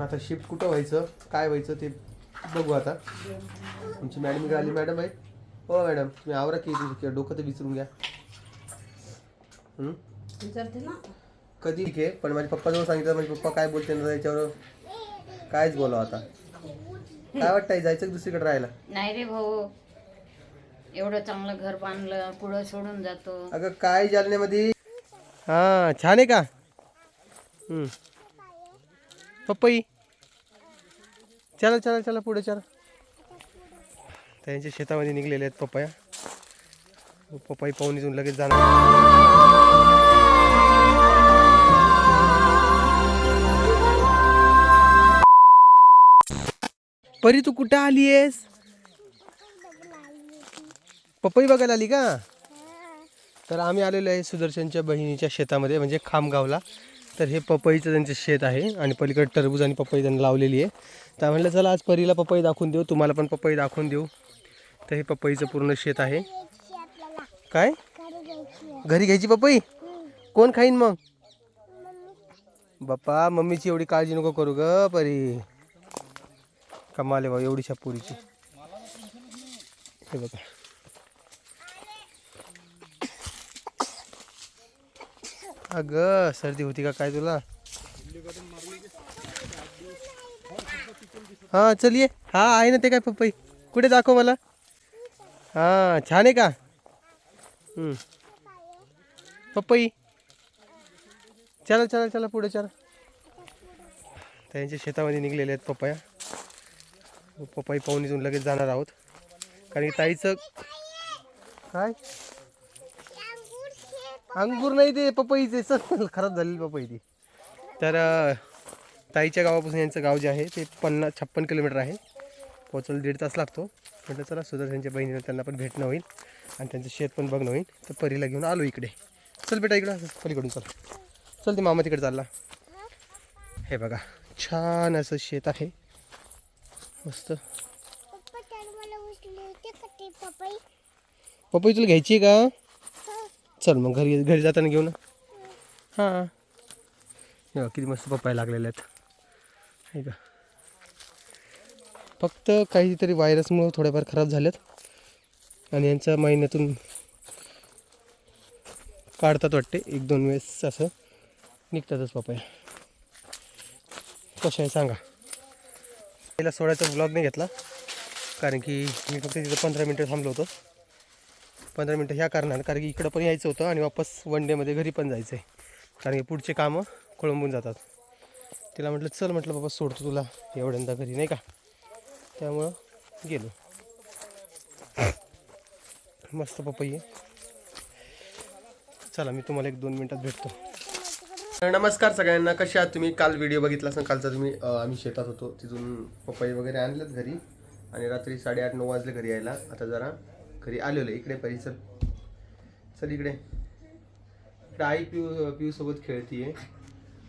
आता शिफ्ट कुठं व्हायचं? काय व्हायचं ते बघू आता. तुमची मॅडम इकडे आली. मॅडम आहे हो मॅडम तुम्ही आवरा की तुझं डोकं तर विचारून घ्या. हं? कधी ठीक आहे? पण माझ्या पप्पाजवळ सांगितलं. माझे पप्पा काय बोलते ना याच्यावर कायच बोलावं आता. काय वाटतंय? जायचं का दुसरीकडे राहायला? नाही रे भाऊ. एवढं चांगलं घर बांधलं पुढं सोडून जातो. अगं काय जालन्यामध्ये? हा छान आहे का? हं. पपई चला चला चला पुढे चला. त्यांच्या शेतामध्ये निघलेले आहेत पपया. पपई पाहून इथून लगेच जाणार. परी तू कुठं आली आहेस? पपई बघायला आली का? तर आम्ही आलेलो आहे सुदर्शनच्या बहिणीच्या शेतामध्ये म्हणजे खामगावला. तर हे पपईचं त्यांचं शेत आहे आणि पलीकडे टरबूज आणि पपई त्यांनी लावलेली आहे. तर म्हटलं चला आज परीला पपई दाखवून देऊ. तुम्हाला पण पपई दाखवून देऊ. तर हे पपईचं पूर्ण शेत आहे. काय? घरी घ्यायची पपई? कोण खाईन मग? बाप्पा मम्मीची एवढी काळजी नको करू ग परी. कमाले भाऊ एवढीशा पुरीची. हे बघा. अगं सर्दी होती का काय तुला? हा ये. हा आहे ना ते काय पप्पाई कुठे दाखव मला? हा छान आहे का? पप्पाई चला चला चला पुढे चला. त्यांच्या शेतामध्ये निघलेले आहेत पप्पाया पप्पाई पाहून इथून लगेच जाणार आहोत. कारण की ताईचं काय? अंगूर नाही ते पपईचे. सर खराब झालेली पपई ती. तर ताईच्या गावापासून यांचं गाव जे आहे ते पन्नास छप्पन किलोमीटर आहे. पोहोचायला दीड तास लागतो. म्हटलं चला सुदर्शनच्या बहिणीला त्यांना पण भेटणं होईल. आणि त्यांचं शेत पण बघणं होईल. तर परीला घेऊन आलो इकडे. चल बेटा इकडं पलीकडून चल. चल ते मामा तिकडे चालला. हे बघा छान असं शेत आहे. मस्त. पपई तुला घ्यायची आहे का? चल मग घरी घरी जाताना घेऊ ना. हां. किती मस्त पप्पाय लागलेले आहेत. हे का? फक्त काहीतरी व्हायरसमुळं थोड्याफार खराब झालेत. आणि यांच्या महिन्यातून काढतात वाटते एक दोन वेळेस असं निघतातच पप्पाय. कसं आहे सांगा. पहिला सोळाचा ब्लॉग नाही घेतला. कारण की मी फक्त तिथं पंधरा मिनटं थांबलो होतो. पंधरा मिनटं ह्या कारणानं कारण की इकडं पण यायचं होतं आणि वापस वन डेमध्ये घरी पण जायचं आहे कारण की पुढचे कामं खोळंबून जातात. तिला म्हटलं चल म्हटलं बाबा सोडतो तुला एवढ्यांदा घरी नाही का? त्यामुळं गेलो. मस्त पपई चला मी तुम्हाला एक दोन मिनटात भेटतो. नमस्कार सगळ्यांना. कसे आहात तुम्ही? काल व्हिडिओ बघितला असेल कालचा तुम्ही आम्ही शेतात होतो. तिथून पपई वगैरे आणलेत घरी. आणि रात्री साडेआठ नऊ वाजले घरी यायला. आता जरा घरी आलेलो इकडे परिसर चल. इकडे. इकडे आई पिऊ पिऊसोबत खेळतीये.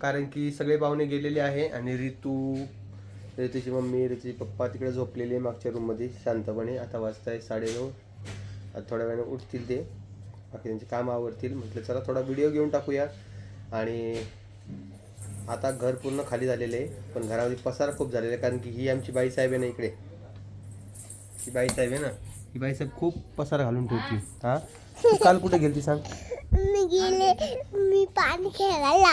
कारण की सगळे पाहुणे गेलेले आहे आणि रितू रितूची मम्मी रितूची पप्पा तिकडे झोपलेले आहे मागच्या रूममध्ये शांतपणे. आता वाजताय साडेनऊ. आता थोड्या वेळाने उठतील ते. बाकी त्यांचे काम आवडतील म्हटलं चला थोडा व्हिडिओ घेऊन टाकूया. आणि आता घर पूर्ण खाली झालेलं आहे. पण घरामध्ये पसार खूप झालेला आहे. कारण की ही आमची बाईसाहेब आहे ना इकडे. ही बाईसाहेब आहे ना? ही बाई साहेब खूप पसार घालून ठेवती. हा. तू काल कुठे गेलती सांग? मी गेले मी पाणी खेळायला.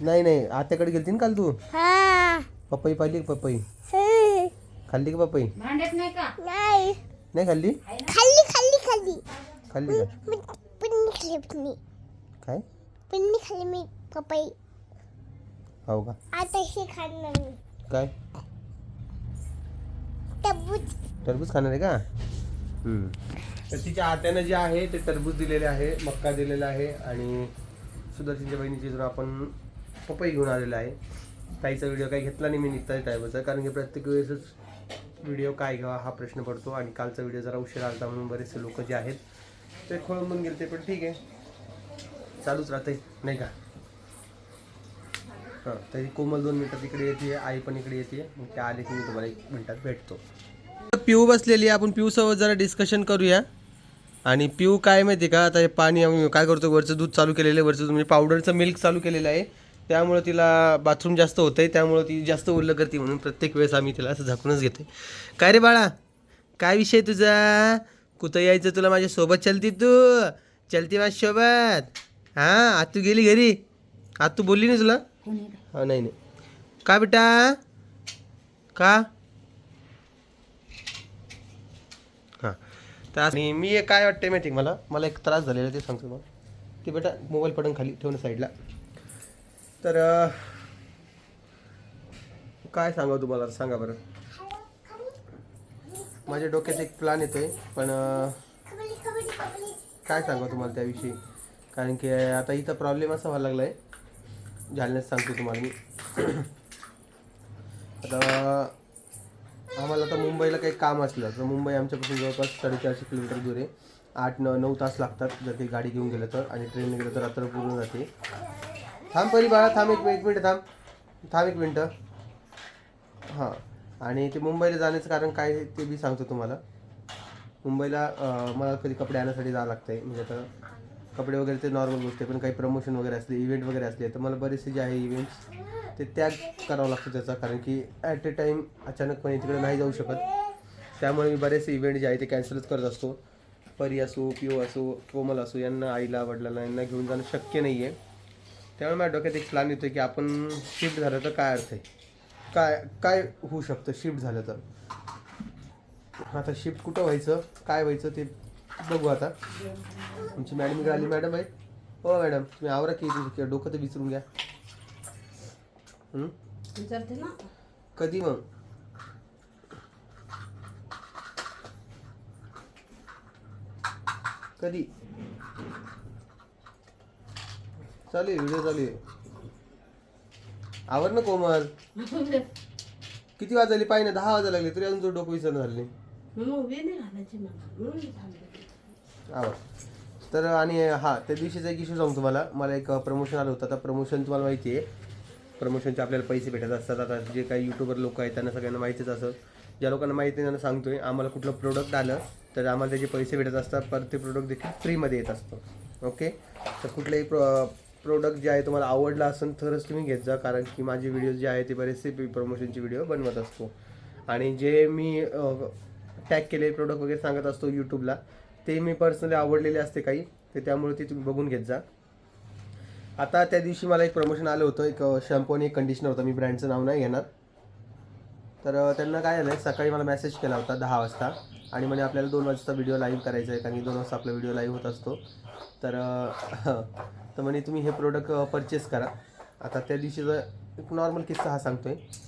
नाही नाही. आत्याकडे गेलती ना काल तू? हा. पपई पाहिली का पपई? हं. खाल्ली का पपई? नाही का? नाही. नाही खाल्ली? खाल्ली खाल्ली खाल्ली. खाल्ली का? मी पण खाल्ली पण मी काय? पण मी खाल्ली मी पपई. हो का? आता हे खाणार मी. काय? टरबूज. टरबूज खाणार आहे का. तर तिच्या आत्यानं जे आहे ते टरबूज दिलेले आहे मक्का दिलेला आहे आणि सुदर्शनच्या बहिणीची जर आपण पपई घेऊन आलेला आहे. ताईचा व्हिडिओ काही घेतला नाही मी निघता टायमाचा कारण की प्रत्येक वेळेसच व्हिडिओ काय घ्यावा हा प्रश्न पडतो आणि कालचा व्हिडिओ जरा उशीर आलता म्हणून बरेचसे लोक जे आहेत ते खोळंबून गेले ते पण ठीक आहे. चालूच राहते नाही का? हां तरी कोमल दोन मिनटात इकडे येते आई पण इकडे येते. मग त्या आले की मी तुम्हाला एक मिनटात भेटतो. पिऊ बसलेली आपण पिऊ सोबत जरा डिस्कशन करूया. आणि पिऊ काय माहिती का? आता हे पाणी आम्ही काय करतो? वरचं दूध चालू केलेलं आहे. वरचं तुम्ही पावडरचं मिल्क चालू केलेलं आहे. त्यामुळं तिला बाथरूम जास्त होतं आहे त्यामुळं ती जास्त ओरलं करते म्हणून प्रत्येक वेळेस आम्ही तिला असं झाकूनच घेते काय रे बाळा? काय विषय तुझा? कुठं यायचं तुला माझ्या सोबत? चलती तू. चलती माझ्या सोबत. हां आज तू गेली घरी. आज तू बोलली नाही तुला? हा नाही नाही. का बेटा? का हां तर आणि मी एक काय वाटते माहिती मला? मला एक त्रास झालेला ते सांगतो मग ते बेटा मोबाईल पडून खाली ठेवून साईडला. तर काय सांगा तुम्हाला? सांगा बरं. माझ्या डोक्यात एक प्लॅन येतो आहे पण काय सांगा तुम्हाला त्याविषयी? कारण की आता इथं प्रॉब्लेम असा व्हायला लागला आहे जालन्यात सांगतो तुम्हाला मी. आता आम्हाला आता मुंबईला काही काम असलं तर मुंबई आमच्यापासून जवळपास साडेचारशे किलोमीटर दूर आहे. आठ न नऊ तास लागतात जर काही गाडी घेऊन गेलं तर आणि ट्रेनने गेलं तर रात्र पूर्ण जाते. थांब परी बाळा थांब एक एक मिनटं थांब. थांब एक मिनटं. हां. आणि ते मुंबईला जाण्याचं कारण काय आहे ते बी सांगतो तुम्हाला. मुंबईला मला कधी कपडे आणण्यासाठी जावं लागतं आहे म्हणजे आता कपडे वगैरे ते नॉर्मल गोष्ट आहे पण काही प्रमोशन वगैरे असले इव्हेंट वगैरे असले तर मला बरेचसे जे आहे इव्हेंट्स ते त्याग करावं लागतो त्याचा कारण की ॲट ए टाईम अचानकपणे तिकडे नाही जाऊ शकत. त्यामुळे मी बरेचसे इव्हेंट जे आहे ते कॅन्सलच करत असतो. परी असो पिओ असो कोमल असो यांना आईला वडिलांना यांना घेऊन जाणं शक्य नाही आहे त्यामुळे माझ्या डोक्यात एक प्लॅन येतो की आपण शिफ्ट झालं तर काय अर्थ आहे? काय काय होऊ शकतं शिफ्ट झालं तर? आता शिफ्ट कुठं व्हायचं काय व्हायचं ते बघू आता. आमची मॅडम इकडे आली मॅडम आहे हो मॅडम तुम्ही आवरा की डोकं तर विचारून घ्या. विचारते ना. कधी मग? कधी? चालू आहे व्हिडिओ चालू आहे. आवर ना कोमल. किती वाजले पाहिजे दहा वाजायला लागले तरी अजून तो डोकं विसरणं झालं नाही. आवर. तर आणि हा त्या दिवशीचा एक इश्यू सांगू तुम्हाला. मला एक प्रमोशन आलं होतं. आता प्रमोशन तुम्हाला माहिती आहे. प्रमोशनचे आपल्याला पैसे भेटत असतात. आता जे काही युट्यूबर लोक आहेत त्यांना सगळ्यांना माहितीच असं ज्या लोकांना माहिती नाही त्यांना आहे आम्हाला कुठलं प्रोडक्ट आलं तर आम्हाला त्याचे पैसे भेटत असतात. पर ते प्रोडक्ट देखील फ्रीमध्ये येत असतं. ओके तर कुठलंही प्रो प्रोडक्ट जे आहे तुम्हाला आवडला असेल तरच तुम्ही घेत जा. कारण की माझे व्हिडिओ जे आहे ते बरेचसे प्रमोशनचे व्हिडिओ बनवत असतो. आणि जे मी टॅग केलेले प्रोडक्ट वगैरे सांगत असतो यूट्यूबला ते मी पर्सनली आवडलेले असते काही. ते त्यामुळे ते तुम्ही बघून घेत जा. आता त्या दिवशी मला एक प्रमोशन आलं होतं. एक शॅम्पू आणि एक कंडिशनर होतं. मी ब्रँडचं नाव नाही घेणार. तर त्यांना काय झालं सकाळी मला मेसेज केला होता दहा वाजता. आणि म्हणे आपल्याला दोन वाजता व्हिडिओ लाईव्ह करायचा आहे कारण की दोन वाजता आपला व्हिडिओ लाईव्ह होत असतो. तर तर म्हणे तुम्ही हे प्रोडक्ट परचेस करा. आता त्या दिवशीचा एक नॉर्मल किस्सा हा सांगतो आहे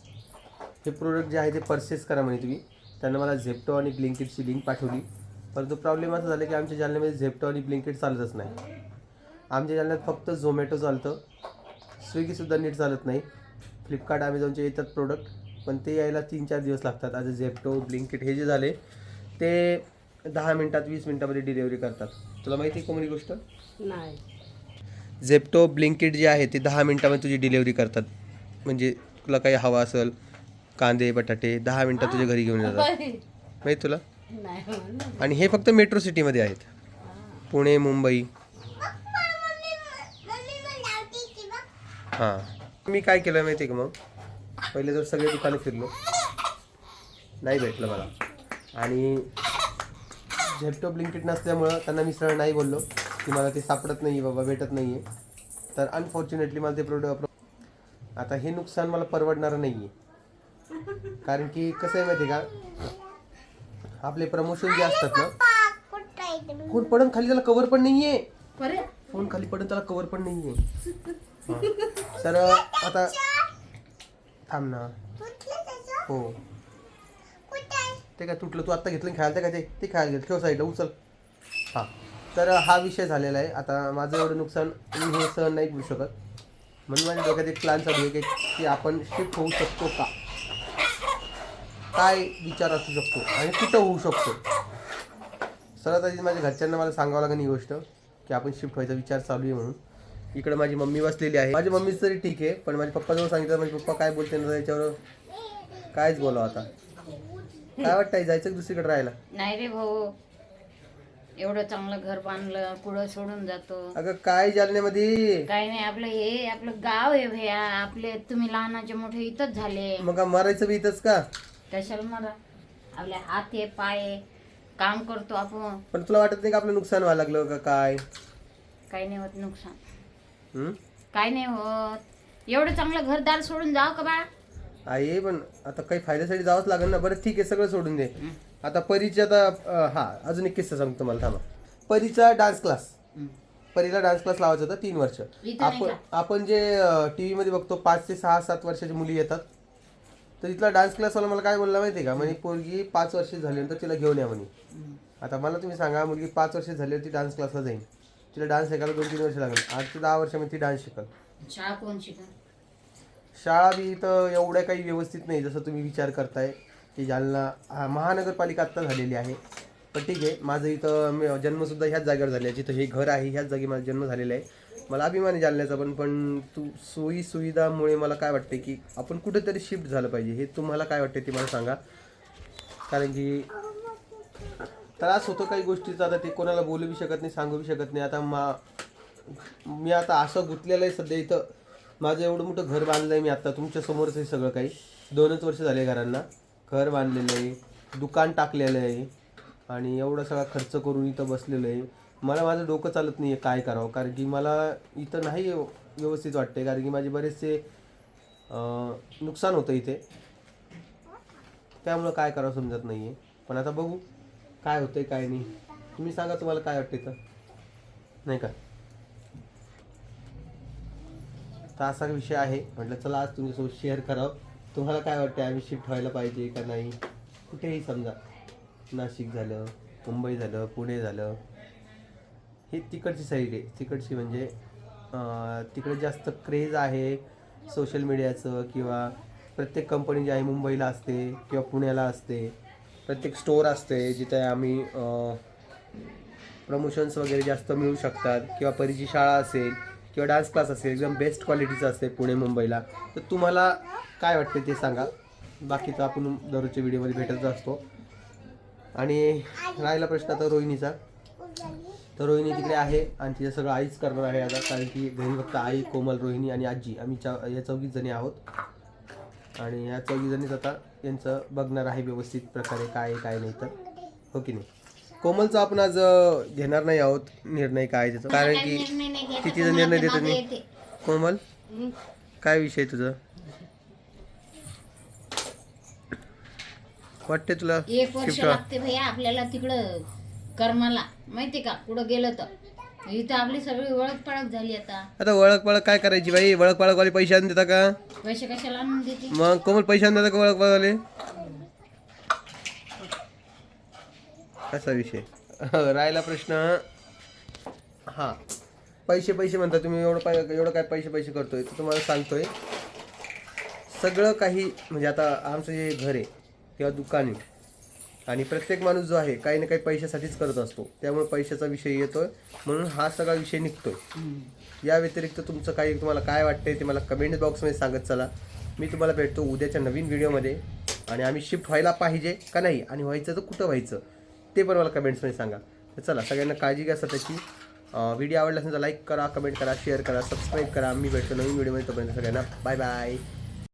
हे प्रोडक्ट जे आहे ते परचेस करा म्हणे तुम्ही. त्यांना मला झेप्टो आणि ब्लिंकिटची लिंक पाठवली. परंतु प्रॉब्लेम असा झाला की आमच्या जालन्यामध्ये झेप्टो आणि ब्लिंकिट चालतच नाही. आमच्या जालन्यात फक्त झोमॅटो चालतं. स्विगीसुद्धा नीट चालत नाही. फ्लिपकार्ट अमेझॉनचे येतात प्रोडक्ट पण ते यायला तीन चार दिवस लागतात. आता झेप्टो ब्लिंकिट हे जे झाले ते दहा मिनटात वीस मिनटामध्ये डिलेवरी करतात. तुला माहिती आहे कोमली गोष्ट? नाही. झेप्टो ब्लिंकिट जे आहे ते दहा मिनटामध्ये तुझी डिलेवरी करतात. म्हणजे तुला काही हवा असेल कांदे बटाटे दहा मिनटात तुझ्या घरी घेऊन येतात माहिती तुला? आणि हे फक्त मेट्रो सिटीमध्ये आहेत. पुणे मुंबई हां. मी काय केलं माहिती आहे का मग? पहिले तर सगळे दुकाने फिरलो. नाही भेटलं मला. आणि झेप्टो ब्लिंकिट नसल्यामुळं त्यांना मी सरळ नाही बोललो. की मला ते सापडत नाही बाबा भेटत नाही आहे तर अनफॉर्च्युनेटली मला ते प्रोडक्ट आता हे नुकसान मला परवडणारं नाही आहे कारण की कसं आहे माहिती आहे का? आपले प्रमोशन जे असतात ना फोन पडून खाली त्याला कवर पण नाही आहे फोन खाली पडून त्याला कवर पण नाही आहे तर आता थांब ना. हो. ते काय तुटलं तू आत्ता घेतलं आणि खेळायला काय ते? ते खेळायला गेलं. ठेव साईडला उचल. हां. तर हा विषय झालेला आहे. आता माझं एवढं नुकसान मी हे सहन नाही करू शकत. म्हणून माझ्या डोक्यात एक प्लॅन चालू आहे की आपण शिफ्ट होऊ शकतो का? काय विचार असू शकतो? आणि कुठं होऊ शकतो? सरळ आधी माझ्या घरच्यांना मला सांगावं लागेल ही गोष्ट की आपण शिफ्ट व्हायचा विचार चालू आहे म्हणून. इकडे माझी मम्मी बसलेली आहे. माझी मम्मी तरी ठीक आहे पण माझ्या पप्पाजवळ सांगितलं माझे पप्पा काय बोलते ना याच्यावर कायच बोलावं आता. काय वाटतंय जायचं दुसरीकडे राहायला? नाही रे भाऊ. एवढं चांगलं घर बांधलं कुठं सोडून जातो. अगं काय जालन्यामध्ये? काही नाही आपलं हे आपलं गाव आहे भैया. आपले तुम्ही लहानाचे मोठे इथंच झाले. मग काय मरायचं बी इथंच का? कशाला मला आपले हात आहे पाय आहे, काम करतो आपण. पण तुला वाटत नाही का आपलं नुकसान व्हायला लागलं का काय? काही नाही होत नुकसान. काही नाही होत. एवढं चांगलं घरदार सोडून जाव का बा आहे पण आता काही फायद्यासाठी जावंच लागेल ना. बरं ठीक आहे सगळं सोडून दे. आता परीचे आता अं, हा अजून एक किस्सा सांगतो मला थांबा. परीचा डान्स क्लास परीला डान्स क्लास लावायचा होता तीन वर्ष. इथं नाही आपण आपण जे टी व्हीमध्ये बघतो पाच ते सहा सात वर्षाची मुली येतात. तर इथला डान्स क्लासवाला मला काय बोलला माहिती आहे का? म्हणे पोरगी पाच वर्ष झाल्यानंतर तिला घेऊन या म्हणे. आता मला तुम्ही सांगा मुलगी पाच वर्ष झाल्यावर ती डान्स क्लासला जाईल तिला डान्स शिकायला दोन तीन वर्ष लागेल. आज ते दहा वर्षामध्ये ती डान्स शिकल. शाळा कोण शाळा बी इथं एवढ्या काही व्यवस्थित नाही जसं तुम्ही विचार करताय की जालना हा, महानगरपालिका आत्ता झालेली आहे. पण ठीक आहे माझं इथं मी- जन्मसुद्धा ह्याच जागेवर झाले आहे. जिथं हे घर आहे ह्याच जागी माझा जन्म झालेला आहे. मला अभिमान आहे जालन्याचा पण पण तू सोयी सुविधामुळे मला काय वाटते की आपण कुठेतरी शिफ्ट झालं पाहिजे हे तुम्हाला काय वाटते ते मला सांगा. कारण की त्रास होतो काही गोष्टीचा आता ते कोणाला बोलू बी शकत नाही सांगू बी शकत नाही. आता मा मी आता असं गुंतलेलं आहे सध्या इथं. माझं एवढं मोठं घर बांधलं आहे मी आता. तुमच्या समोरच आहे सगळं काही. दोनच वर्ष झाले घरांना. घर बांधलेलं आहे दुकान टाकलेलं आहे आणि एवढा सगळा खर्च करून इथं बसलेलं आहे. मला माझं डोकं चालत नाही आहे काय करावं. कारण की मला इथं नाही व्यवस्थित वाटते कारण की माझे बरेचसे नुकसान होतं इथे. त्यामुळं काय करावं समजत नाही आहे पण आता बघू. काय होतंय काय नाही. तुम्ही सांगा तुम्हाला काय वाटते तर नाही का? तर असा विषय आहे. म्हटलं चला आज तुमच्यासोबत शेअर करावं. तुम्हाला काय वाटतं आम्ही शिफ्ट व्हायला पाहिजे का नाही? कुठेही समजा नाशिक झालं मुंबई झालं पुणे झालं. ही तिकडची साईड आहे. तिकडची म्हणजे तिकडे जास्त क्रेज आहे सोशल मीडियाचं किंवा प्रत्येक कंपनी जी आहे मुंबईला असते किंवा पुण्याला असते. प्रत्येक स्टोअर असते जिथे आम्ही प्रमोशन्स वगैरे जास्त मिळू शकतात किंवा परीची शाळा असेल किंवा डान्स क्लास असेल एकदम बेस्ट क्वालिटीचं असते पुणे मुंबईला. तर तुम्हाला काय वाटते ते सांगा. बाकी तर आपण दररोजच्या व्हिडिओमध्ये भेटत असतो. आणि राहिला प्रश्न आता रोहिणीचा. तर रोहिणी तिकडे आहे आणि तिचं सगळं आईच करणार आहे आता कारण की घरी फक्त आई कोमल रोहिणी आणि आजी. आम्ही चा या चौघीच जणी आहोत. आणि या चौघी जणीच आता यांचं बघणार आहे व्यवस्थित प्रकारे काय काय नाही तर. हो की नाही? कोमलचा आपण आज घेणार नाही आहोत. निर्णय काय त्याचा? कारण की निर्णय नाही घ्यायचा, ती तिचा तुम्हाला निर्णय देत येते. कोमल? काय विषय तुझं? वाटते तुला एक वर्ष लागते भैया आपल्याला तिकडं कर्माला. माहिती का? कुठं गेलं तर. इथं आपली सगळी ओळख पळख झाली आता. आता ओळख पळख काय करायची बाई? ओळख पळखवाले पैसे आणून देता का? पैसे कशाला आणून देते? मग कोमल पैसे आणून देता का ओळख पळखवाले असा विषय? राहिला प्रश्न. हा. पैसे पैसे म्हणता तुम्ही. एवढं पाय एवढं काय पैसे पैसे करतोय? तर तुम्हाला सांगतोय. सगळं काही म्हणजे आता आमचं जे घर आहे किंवा दुकान आहे आणि प्रत्येक माणूस जो आहे काही ना काही पैशासाठीच करत असतो. त्यामुळे पैशाचा विषय येतोय. म्हणून हा सगळा विषय निघतोय. या व्यतिरिक्त तुमचं काही तुम्हाला काय वाटतंय ते मला कमेंट बॉक्समध्ये सांगत चला. मी तुम्हाला भेटतो उद्याच्या नवीन व्हिडिओमध्ये. आणि आम्ही शिफ्ट व्हायला पाहिजे का नाही? आणि व्हायचं तर कुठं व्हायचं? ते पण मला कमेंट्समध्ये सांगा. तर चला सगळ्यांना काळजी घ्या स्वतःची. व्हिडिओ आवडला असेल तर लाईक करा कमेंट करा शेअर करा सबस्क्राईब करा. मी भेटतो नवीन व्हिडिओमध्ये. तोपर्यंत सगळ्यांना बाय बाय